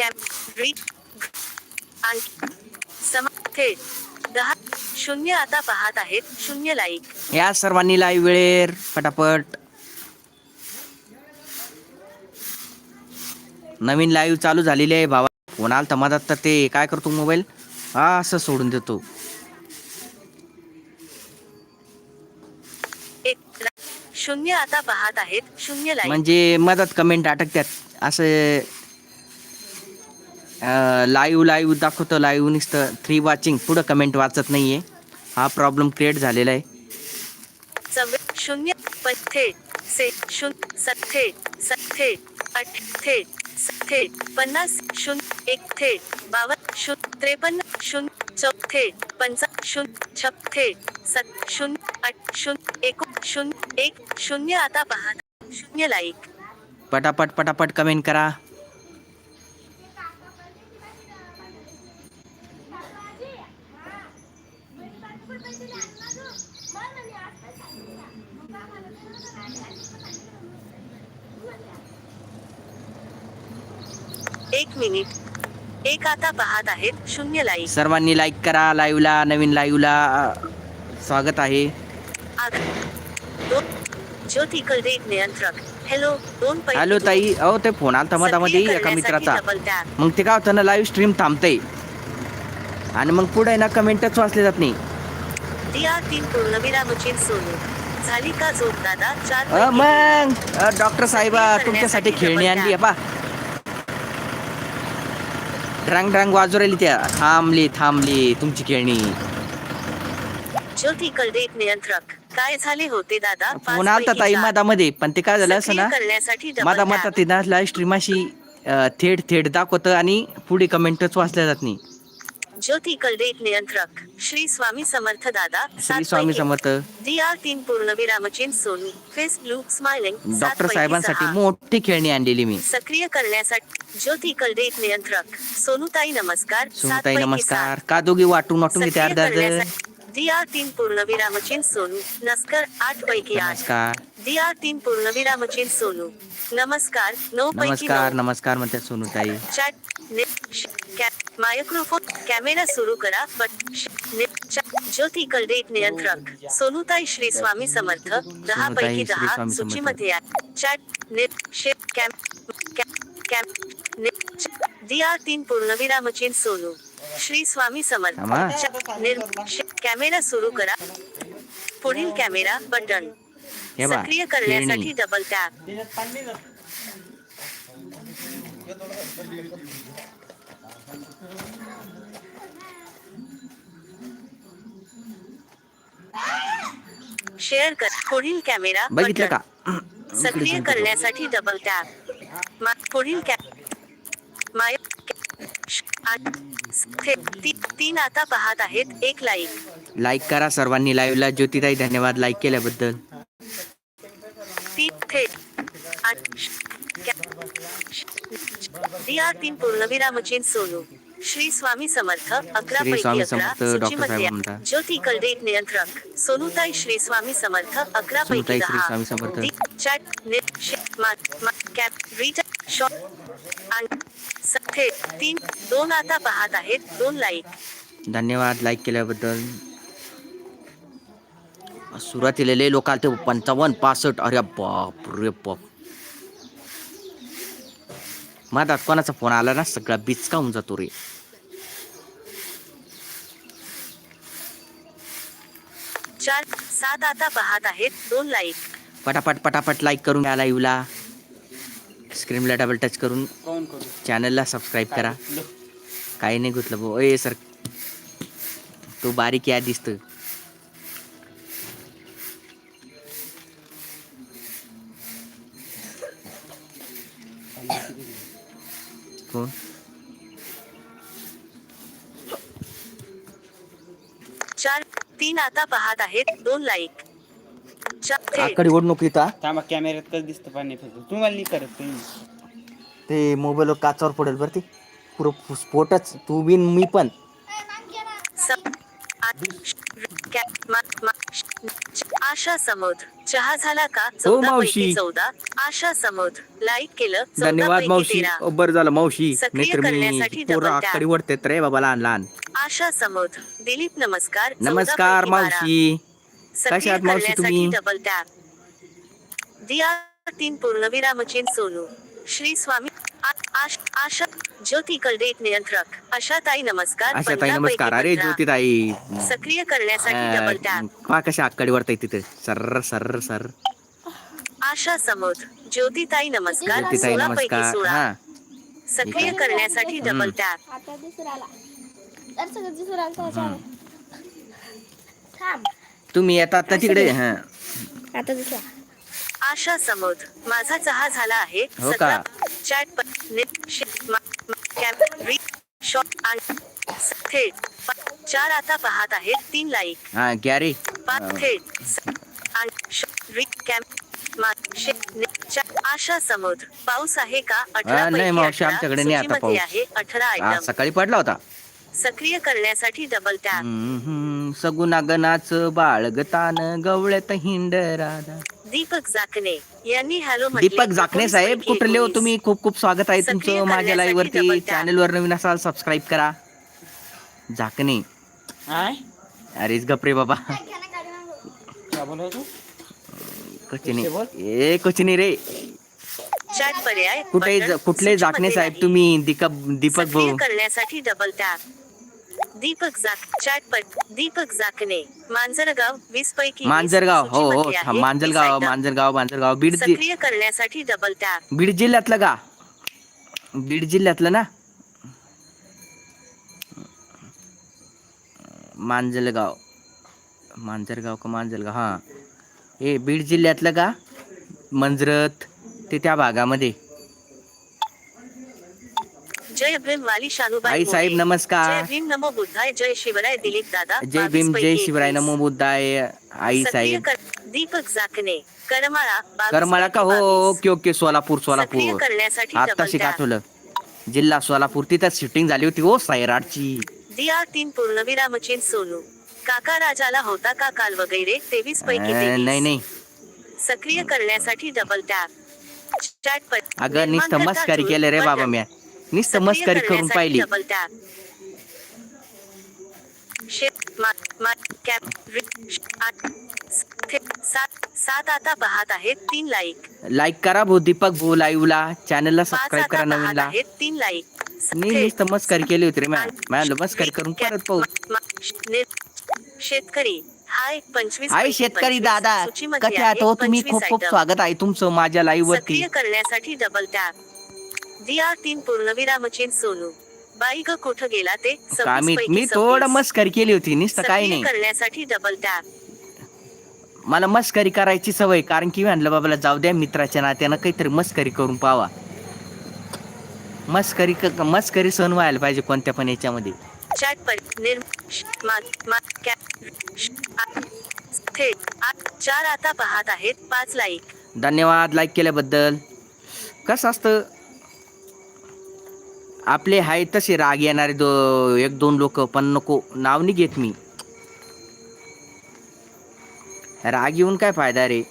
Read थेट दहा शून्य आता पाहत आहेत. शून्य लाईक या सर्वांनी लाईव्ह वेळेर पटापट. नवीन लाईव्ह चालू झालेली आहे भावा. फोन आलता मधात तर ते काय करतो मोबाईल हा असं सोडून देतो. शून्य आता पाहत आहेत. शून्य लाईक म्हणजे मधात कमेंट अटकत्यात असं लाईव्ह लाईव्ह दाखवतं लाईव्ह निसतं थ्री वॉचिंग पुढं कमेंट वाचत नाहीये हा प्रॉब्लेम क्रिएट झालेला आहे चव्वे शून्य पण से शून्य स थेट स थेट पन्नास शून्य एक थेट बावन्न शून्य त्रेपन्न शून्य चौथे पंचा शून्य छपथे सत शून्य आठ शून्य एक शून्य एक शून्य आता पहा शून्य लाईक पटापट पटापट कमेंट करा एक मिनिट. एक आता पाहत आहेत शून्य लाईक. सर्वांनी लाईक करा लाईव्हला नवीन लाईव्हला स्वागत आहे. ज्योती नियंत्रक. हॅलो दोन हॅलो. ताई. अहो ते फोन आलता मधामध्ये एका मित्राचा. मग ते काय होतं ना लाईव्ह स्ट्रीम थांबते आणि मग पुढे ना कमेंटच वाचले जात नाही. तीन पूर्णविरामची सोनू झाली का झोप दादा? चार अ, पैकी मग. डॉक्टर साहेबा तुमच्यासाठी खेळणी आणली बा ड्रंग ड्रंग वाजू राहिली त्या. थांबली थांबली तुमची खेळणी. ज्योती कलदेव नियंत्रक. काय झाले होते दादा? फोन आलता ताई चार. मधामध्ये पण ते काय झालं असं ना? माझा टॅप. मतात ते ना लाईव्ह स्ट्रीम अशी थेट थेट दाखवतं आणि पुढे कमेंटच वाचल्या जात नाही. ज्योती कलदेव नियंत्रक श्री स्वामी समर्थ दादा श्री स्वामी समर्थ. डी आर तीन पूर्णविरामचिन Sonu face blue smiling doctor साहेबांसाठी मोठी खेळणी आणलेली मी. सक्रिय करण्यासाठी ज्योती कलदेव नियंत्रक सोनूताई नमस्कार सुनताई नमस्कार. का दोघी वाटून वाटून घेते अर्धा डी आर तीन पूर्णविरामचिन सोनू नमस्कार आठ पैकी आठ नमस्कार डी आर तीन पूर्णविरामचिन सोनू नमस्कार नऊ पैकी नमस्कार नऊ नमस्कार म्हणतात सोनूताई चॅट नेट श- कॅ- मायक्रोफोन कॅमेरा सुरू करा बट श- नेट चॅट ज्योती कलदेव नियंत्रक सोनूताई श्री स्वामी समर्थ। दहा पैकी श्री दहा स्वामी समर्थ. सूचीमध्ये आहे चॅट नेट शेप कॅम कॅ- कॅम नेट डी आर तीन पूर्णविरामचिन सोनू श्री स्वामी समर्थ। थांबा. चॅट- शे- कॅमेरा सुरू करा. पुढील कॅमेरा बटन. हे सक्रिय करण्यासाठी खेळणी. डबल टॅप शेअर कर. पुढील कॅमेरा बघितलं बटन. का? सक्रिय करण्यासाठी डबल टॅप मा- पुढील कॅप माय तीन आता पाहत आहेत. एक लाईक लाईक करा सर्वांनी लाईव्हला ज्योतिताई धन्यवाद. लाईक केल्याबद्दल. तीन पूर्णविरामचिन सोनू श्री स्वामी समर्थ अकरा श्री पैकी स्वामी अकरा सूचीमध्ये. ज्योती कलदेव नियंत्रक सोनूताई श्री स्वामी समर्थ अकरा पैकी दहा. चॅट नेट कॅप आणि स- थेट तीन दोन आता पाहत आहेत. दोन लाईक धन्यवाद. लाईक केल्याबद्दल. सुरुवातीला लय लोक आलते पंचावन्न पासष्ट. अरे बाप रे बाप. माझा कोणाचा फोन आला ना? सगळा बिचकावून जातो रे. चार सात आता पाहत आहेत. दोन लाईक पटापट पटापट लाईक करून घ्या लाईव्हला स्क्रीनला डबल टच करून चॅनलला सबस्क्राईब करा. काही नाही गुतलं भाऊ. ए सर तो बारीक या दिसतो कोण? चार तीन आता पाहत आहेत. दोन लाईक आकडे ओढ नको इथं. थांबा कॅमेऱ्यात कसं दिसतं पाणी फक्त तुम्हाला नाही करत तुम्ही ते मोबाईलवर काचावर पडेल बरं ते. पुरं स्फोटच. तू बिन मी पण. स- आठ श- कॅ- मा- मा- श- आशा समोद चहा झाला का? हो, मावशी. चौदा. आशा समोद लाईक केलं चौदा धन्यवाद पैकी मावशी. तेरा. बरं झालं मावशी. सक्रिय नाहीतर करण्यासाठी मी पोरं double tap. आकडे वरतेत रे बाबा लहान लहान. आशा समोद दिलीप नमस्कार. चौदा नमस्कार पैकी बारा. मावशी. सक्रिय कशा आहात मावशी करण्यासाठी तुम्ही? डबल टॅप दिया तीन पूर्णविरामचिन सोनू श्री स्वामी आ- आश- आशा ज्योती कलडेट नियंत्रक. आशाताई नमस्कार अशा ताई नमस्कार. अरे पंधरा. ज्योतिताई. सक्रिय करण्यासाठी डबल टॅप पहा कशा आकडे वरताय तिथे. Sir sir sir. आशा समोद ज्योतिताई नमस्कार ज्योतिताई सोळा पैकी नमस्कार. सोळा. हा. सक्रिय करण्यासाठी डबल. टॅप आता दुसरा आला तर सगळं दुसरा आला त्याच्यावर. थांब. तुम्ही येतात ना तिकडे हा. आता दुसरा आशा समोद माझा चहा झाला आहे. हो सतरा का? चॅट प- शे- मा- री शॉट आणि स- थेट प- चार आता पाहत आहेत तीन लाईक हा गॅरे पाच थेट स- आणि श- री कॅम्प मा- शे- नि- चा- आशा समोद पाऊस आहे का? अठरा हा, नाही पैकी मावशी, अठरा. आमच्याकडे नाही आता सूचीमध्ये पाऊस. आहे अठरा हा आयटम सकाळी पडला होता. सक्रिय करण्यासाठी डबल टॅप सगुनागनाच बाळगतान गवळ्यात हिंड राधा. दीपक जाकणे यांनी हॅलो म्हटले. दीपक एकोणीस साहेब पैकी कुठले हो. तुम्ही? खूप खूप स्वागत आहे सक्रिय तुमचं माझ्या लाईव्ह वरती double tap. चॅनल वर नवीन असाल सबस्क्राईब करा. झाकणे काय अरेच गपरे बाबा. काय तू? कोचिनी. ए कोचिनी रे. चॅट पर्याय कुठे कुठले सूचीमध्ये साहेब. तुम्ही दीपक दीपक भाऊ. करण्यासाठी डबल टॅप दीपक जाक चॅट पर दीपक जाकणे मांजरगाव वीस पैकी. मांजरगाव. हो हो. मांजरगाव. मांजरगाव मांजरगाव. बीड जि- सक्रिय करण्यासाठी डबल टॅप बीड जिल्ह्यातलं का? बीड जिल्ह्यातलं ना? मांजलगाव. मांजरगाव का मांजलगाव? हा. हे बीड जिल्ह्यातलं का? मंजरत ते त्या भागामध्ये. जय भीम वाली शानुबाई आई साहेब. नमस्कार. जय भीम नमो बुद्धाय जय शिवराय दिलीप दादा जय भीम जय शिवराय. नमो बुद्धाय आई साहेब. दीपक जाकणे करमाळा करमाळा का? हो. Okay okay Solapur Solapur. करण्यासाठी आता डबल शिक टॅप आठवलं जिल्हा सोलापूर तिथं शूटिंग झाली होती ओ सायराडची दिया तीन पूर्णविरामचिन सोनू. काका राजाला होता का काल वगैरे? तेवीस पैकी. नाही नाही. सक्रिय करण्यासाठी डबल टॅप अगं नुसतं निर्माणकर्ता मस्करी जुळ- केलं रे बाबा बटन. म्या नुसतं सक्रिय मस्करी करून करण्यासाठी पाहिली. डबल टॅप शेत मा मा कॅप रि- श- आठ स- थे- सात सात आता पाहत आहेत तीन लाईक लाईक करा भाऊ दीपक भाऊ लाईव्हला चॅनलला पाच सबस्क्राईब आता करा पाहत नवीनला. आहेत तीन लाईक मी नुसतं मस्करी केली होती रे मॅ मॅ मस्करी करून परत पाहू. शेतकरी. हाय पंचवीस हाय पैकी शेतकरी. दादा कसे आहात आहे हो तुम्ही 25 खूप खूप. स्वागत आहे तुमचं माझ्या लाईव्ह वरती. करण्यासाठी डबल टॅप दिया तीन पूर्णविरामचिन सोनू. बाई ग कुठं गेला ते? मी थोडं. मस्करी केली होती नुसतं काही नाही. करण्यासाठी डबल टॅप मला मस्करी करायची सवय कारण की म्हणलं बाबाला जाऊ द्या मित्राच्या नात्यानं काहीतरी मस्करी करून पावा. मस्करी मस्करी सहन व्हायला पाहिजे कोणत्या पण याच्यामध्ये. चॅट पर थेट चार आता पाहत आहेत पाच लाईक. धन्यवाद लाईक केल्याबद्दल. कसं असतं? आपले आहे तसे राग येणारे दो एक दोन लोक पण नको नाव नाही घेत मी. राग येऊन काय फायदा रे?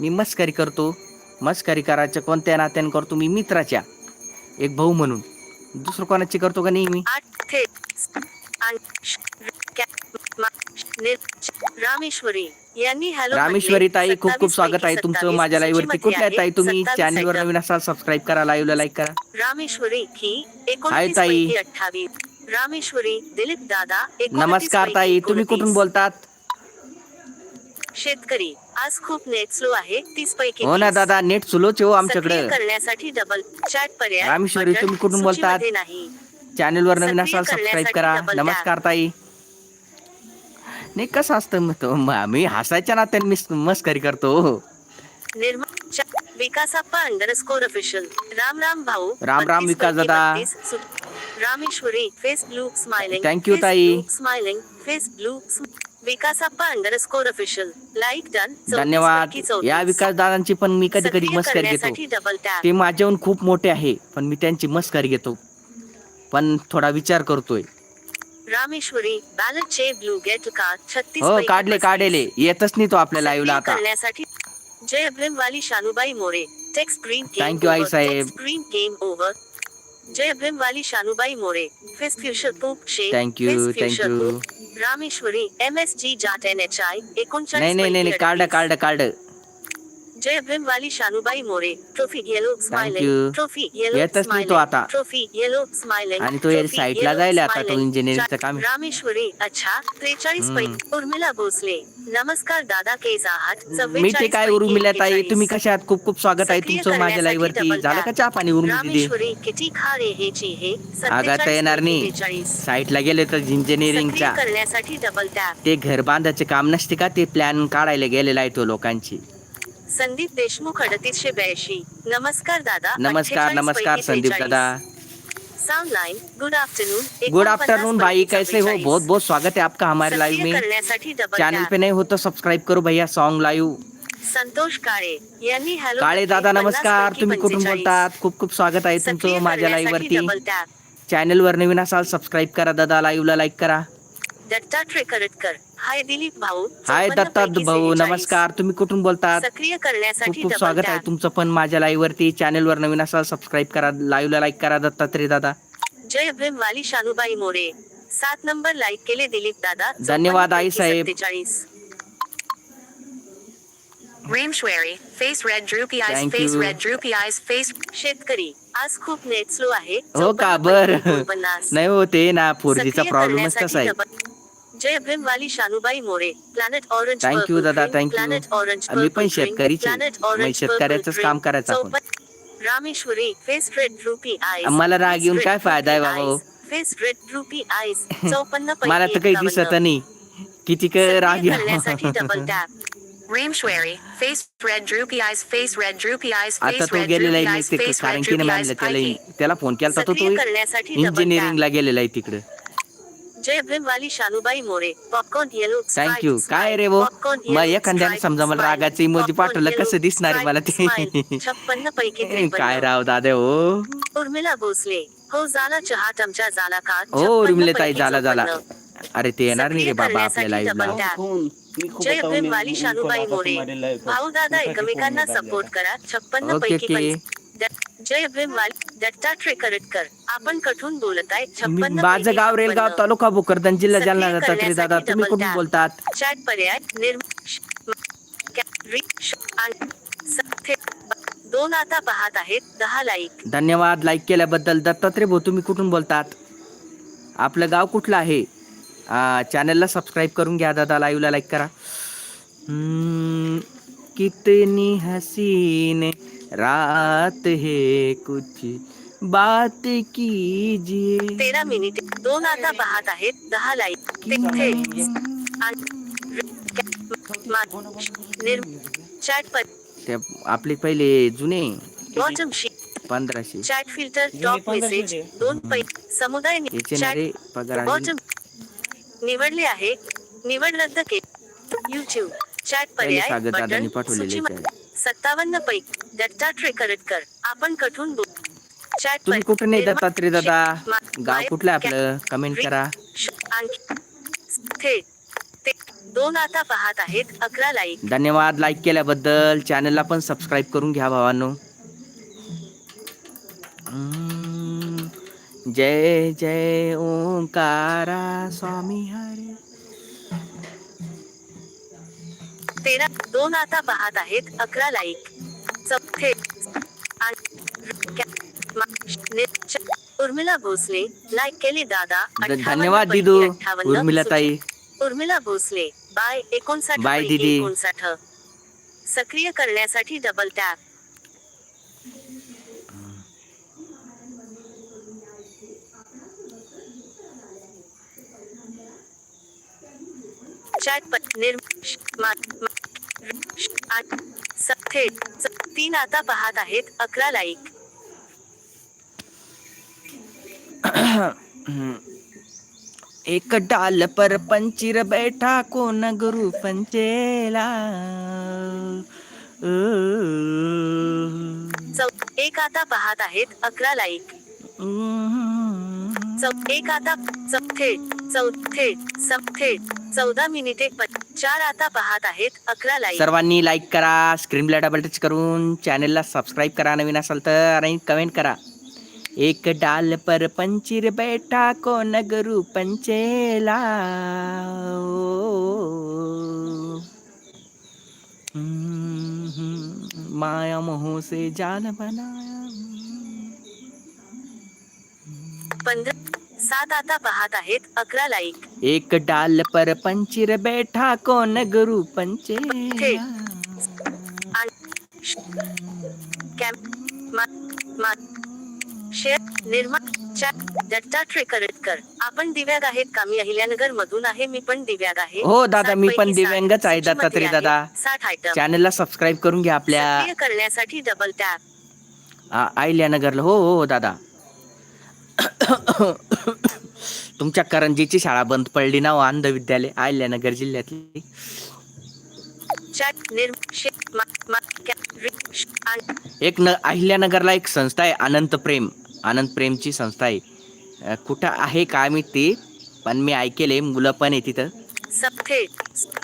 मी मस्करी करतो. मस्करी करायच्या कोणत्या नात्याने करतो? मी मित्राच्या. एक भाऊ म्हणून. दुसरं कोणाची करतो का नाही मी रामेश्वरी यांनी हॅलो रामेश्वरी ताई खूप खूप स्वागत आहे तुमचं माझ्या लाईव्ह वरती कुठल्या. ताई तुम्ही चॅनलवर item. नवीन असाल सबस्क्राईब करा लाईव्हला लाईक करा रामेश्वरी ही हाय ताई. अठ्ठावीस रामेश्वरी दिलीप दादा नमस्कार ताई तुम्ही. कुठून बोलतात शेतकरी आज खूप नेट स्लो आहे तीस पैकी हो ना. दादा नेट सुलोच हो आमच्याकडे करण्यासाठी डबल चॅट पर्याय रामेश्वरी, तुम्ही कुठून बोलतात? नाही चॅनलवर नवीन असाल सबस्क्राईब करा. नमस्कार ताई. नाही कसं असतं म- हसायच्या नात्याने मी मस्करी करतो. विकासाप्पा अंडरस्कोर ऑफिशियल राम राम भाऊ राम राम 32 विकास दादा. 32 सु- Rameshwari face blue smiling you, ताई. Smiling face blue Vikasappa underscore official like done धन्यवाद. या विकास दादांची पण मी कधी कधी मस्करी घेतो. ते माझ्याहून खूप मोठे आहे पण मी त्यांची मस्करी घेतो. पण थोडा विचार करतोय. रामेश्वरी बॅलट चे ब्लू गेट कार्ड छत्तीस हो काढले काढले. येतच नाही तो आपल्या लाईव्हला आता. करण्यासाठी जय भीमवाली Shanubai More. Text screen Thank you, आई साहेब. स्क्रीन गेम ओव्हर जय भीमवाली Shanubai More. Face future poop शे Thank you, Face thank Future you. Poop. Rameshwari M S G Jat N H I एकोणचाळीस नाही नाही नाही काढ काढ काढ. जय भीमवाली Shanubai More. Trophy yellow. Smiling trophy yellow येतच नाही तो आता. ट्रॉफी येलो स्माइलिंग आणि तो या साईडला जायला आता तो इंजिनिअरिंगचं काम. रामेश्वरी अच्छा त्रेचाळीस. पैकी उर्मिला भोसले। नमस्कार दादा केस आहात मी ते 44 काय उर्मिला ताई? 41. तुम्ही कशा आहात खूप खूप स्वागत आहे. तुमचं माझ्या लाईव्ह वरती झालं का. चहा पाणी उर्मी दिदी रामेश्वरी किती खा रे हे? ची हे 47 येणार नाही. 43. साईटला गेले तर इंजिनिअरिंगच्या करण्यासाठी डबल टॅप ते घर बांधायचे काम नसते का? ते प्लॅन काढायला गेलेला आहे तो लोकांची. संदीप देशमुख अडतीसशे ब्याऐंशी. नमस्कार दादा नमस्कार 48 नमस्कार संदीप 43. दादा. Sound line good afternoon good afternoon भाई कैसे हो? बहुत बहुत स्वागत है आपका हमारे लाइव में. चैनल पे नहीं हो तो सब्सक्राइब करो भैया सॉन्ग लाईव्ह संतोष काळे यांनी हॅलो काळे दादा नमस्कार तुम्ही कुठून 45. बोलतात? खूप खूप स्वागत आहे तुमचं माझ्या लाईव्ह वरती. चॅनल वर नवीन असाल सबस्क्राईब करा दादा लाईव्हला लाईक करा. दत्तात्रय करटकर हाय दिलीप भाऊ हाय 54 दत्ता पैकी भाऊ 46. नमस्कार. तुम्ही कुठून बोलतात? सक्रिय करण्यासाठी खूप स्वागत आहे तुमचं पण माझ्या लाईव्ह वरती चॅनल वर नवीन असाल सबस्क्राईब करा. लाईव्हला लाईक करा दत्तात्रय दादा. जय भीम वाली शानुबाई मोरे. सात नंबर लाईक केले दिलीप दादा. धन्यवाद, 54 आई साहेब. 47. Rameshwari face red droopy eyes face. Red droopy eyes face शेतकरी. आज खूप नेट स्लो आहे. हो का? 54 बर. पैकी 49. नाही होते ना फोर जीचा प्रॉब्लेमच तसा आहे. जय भीम वाली Shanubai More planet orange Thank you, दादा, you. प्लॅनेट ऑरेंज मी पण शेतकरीच आहे. मग शेतकऱ्याचंच काम करायचं आपण. Rameshwari face red droopy eyes मला राग येऊन काय फायदा आहे बाबा हो? फेस रेड ड्रूपी आईज चौपन्न मला तर काही दिसत नाही किती काय राग सक्रिय येऊ. करण्यासाठी double tap Rameshwari face red droopy eyes face red droopy eyes आता तो गेलेला आहे मी ते कारण की नाही मानलं त्याला त्याला फोन केला तो सक्रिय करण्यासाठी double tap. इंजिनिअरिंगला गेलेला आहे तिकडे जय भीम वाली Shanubai More. Popcorn yellow thank you काय रे वो? मग एखाद्याने समजा मला रागाचं इमोजी पाठवलं कसं दिसणार आहे मला ते? छप्पन्न पैकी काय राव दादा हो? उर्मिला भोसले. हो झाला चहा चमचा झाला का हो उर्मिले ताई झाला झाला. अरे ते येणार नाही रे बाबा आपल्या करण्यासाठी लाईव्हला double tap. कोण? मी खूप जय भीम वाली शानुबाई मोरे. भाऊ दादा एकमेकांना सपोर्ट करा. छप्पन्न पैकी जय भीम वाली दत्तात्रय करटकर आपण कठून बोलताय मी- छप्पन्न माझं गाव रेलगाव. तालुका भोकरदन जिल्हा जालना करण्यासाठी दादा. तुम्ही कुठून. बोलतात? चॅट पर्याय दोन आता पाहत आहेत. दहा लाईक धन्यवाद. लाईक केल्याबद्दल दत्तात्रय भाऊ तुम्ही कुठून बोलतात? आपलं गाव कुठलं आहे? चॅनलला सबस्क्राईब करून घ्या दादा. लाईव्हला लाईक करा. कितनी हसीन रात है कुछ। बात कीजिए। तेरा मिनिट दोन आता पाहत आहेत दहा लाईक ते- थे- आणि- रि- कॅ- मा- निर्म चॅट पर ते आपले पहिले जुने. बॉटम शी पंधराशे. Chat filter top message. दोन पै समुदाय नि- याचे ना चॅट रे पगार आहे. बॉटम निवडले आहे. निवड रद्द के युट्यूब चॅट पर्याय दादांनी बटन पाठवलेले सूचीमध्ये सत्तावन्न पैकी दत्तात्रय करटकर आपण कठून बोल? चॅट तुम्ही कुठे नाही दत्तात्रय दादा? गाव कुठलं आपलं? कमेंट करा. आणखी दोन आता पाहत आहेत अकरा लाईक धन्यवाद लाईक केल्याबद्दल. चॅनलला पण सबस्क्राईब करून घ्या भावांनो. जय जय ओंकारा स्वामी हरे तेरा दोन आता पाहत आहेत अकरा लाईक. चौथे उर्मिला भोसले लाईक केले दादा. ध- 58 धन्यवाद दिदू 58 उर्मिला ताई. उर्मिला भोसले बाय एकोणसाठ बाय दीदी. एकोणसाठ. सक्रिय करण्यासाठी डबल टॅप चॅट पर निर्म श- मा- मा- श- आठ- थेट तीन आता पाहत आहेत अकरा लाईक. एक डाल पर पंचिर बैठा कोण गुरु पंचेला? एक आता पाहत आहेत अकरा लाईक. हम्म. चौ एक आता चौथे चौथे सप्थे चौदा मिनिटे चार आता पाहत आहेत अकरा लाईक सर्वांनी लाईक करा स्क्रीनला डबल टच करून चॅनलला सबस्क्राईब करा नवीन असाल तर आणि कमेंट करा. एक डाल पर पंचीर बैठा को गुरु पंचेला माया मोह से जाल बनाया. पंधरा सात आता पाहत आहेत अकरा लाईक. एक डाल पर पंचिर बैठा कोण गुरु मा- शेअर निर्माण दत्ता ट्रेकरटकर आपण दिव्याग आहेत का? मी अहिल्यानगर मधून आहे मी पण दिव्याग आहे. हो दादा, मी पण दिव्यांगच आहे दत्तात्रय. दादा. साठ आयटम चॅनलला सबस्क्राईब करून घ्या आपल्या. करण्यासाठी डबल टॅप आयल्यानगरला हो हो दादा. तुमच्या करंजीची शाळा बंद पडली ना हो, अंध विद्यालय आयल्यानगर जिल्ह्यातली. कॅ- एक न अहिल्यानगरला एक संस्था आहे अनंत प्रेम. अनंत प्रेमची संस्था आहे. कुठं आहे काय मी ते? पण मी ऐकेले मुलं पण आहे तिथं.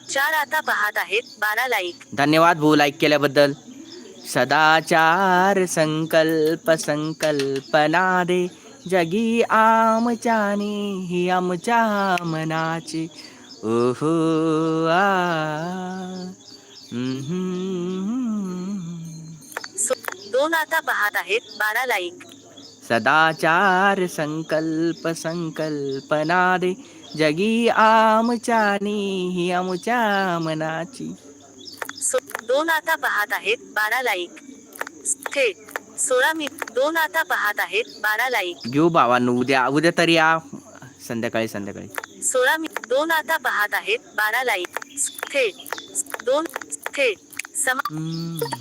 चार आता पाहत आहेत बारा लाईक. धन्यवाद भाऊ लाईक केल्याबद्दल. सदाचार संकल्प संकल्पना दे. जगी आमच्याने ही आमच्या मनाची. ओहो आ. दोन आता पाहत आहेत बारा लाईक. सदाचार संकल्प संकल्पना दे जगी आमच्याने ही आमच्या मनाची. सो दोन आता पाहत आहेत बारा लाईक. थेट सोळा मी दोन आता पाहत आहेत बारा लाईक. घेऊ भावांनो उद्या उद्या तरी या. संध्याकाळी संध्याकाळी. सोळा मी दोन आता पाहत आहेत बारा लाईक. थेट दोन थेट. समा.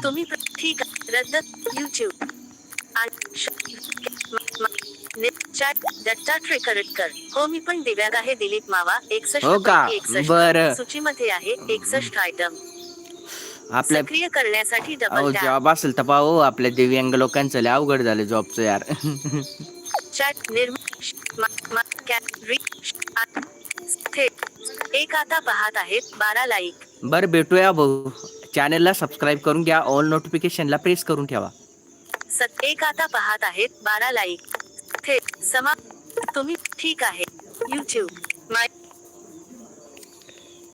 तुम्ही ठीक. रद्द युट्यूब ट्रेकरटकर हो मी पण दिव्याग आहे दिलीप मावा. एकसष्ट हो. सूचीमध्ये आहे एकसष्ट आयटम आपल्या सक्रिय करण्यासाठी अहो डबल टॅप जॉब असेल तर पाहू आपल्या दिव्यांग लोकांचं लय अवघड झालं जॉबचं यार. चॅट निर्म श- म- म- कॅ- रि- श- आ- थेट एक आता पाहत आहेत बारा लाईक बरं भेटूया भाऊ. चॅनलला सबस्क्राईब करून घ्या ऑल नोटिफिकेशनला प्रेस करून ठेवा. सत एक आता पाहत आहेत बारा लाईक थेट समा तुम्ही ठीक आहे. युट्यूब माय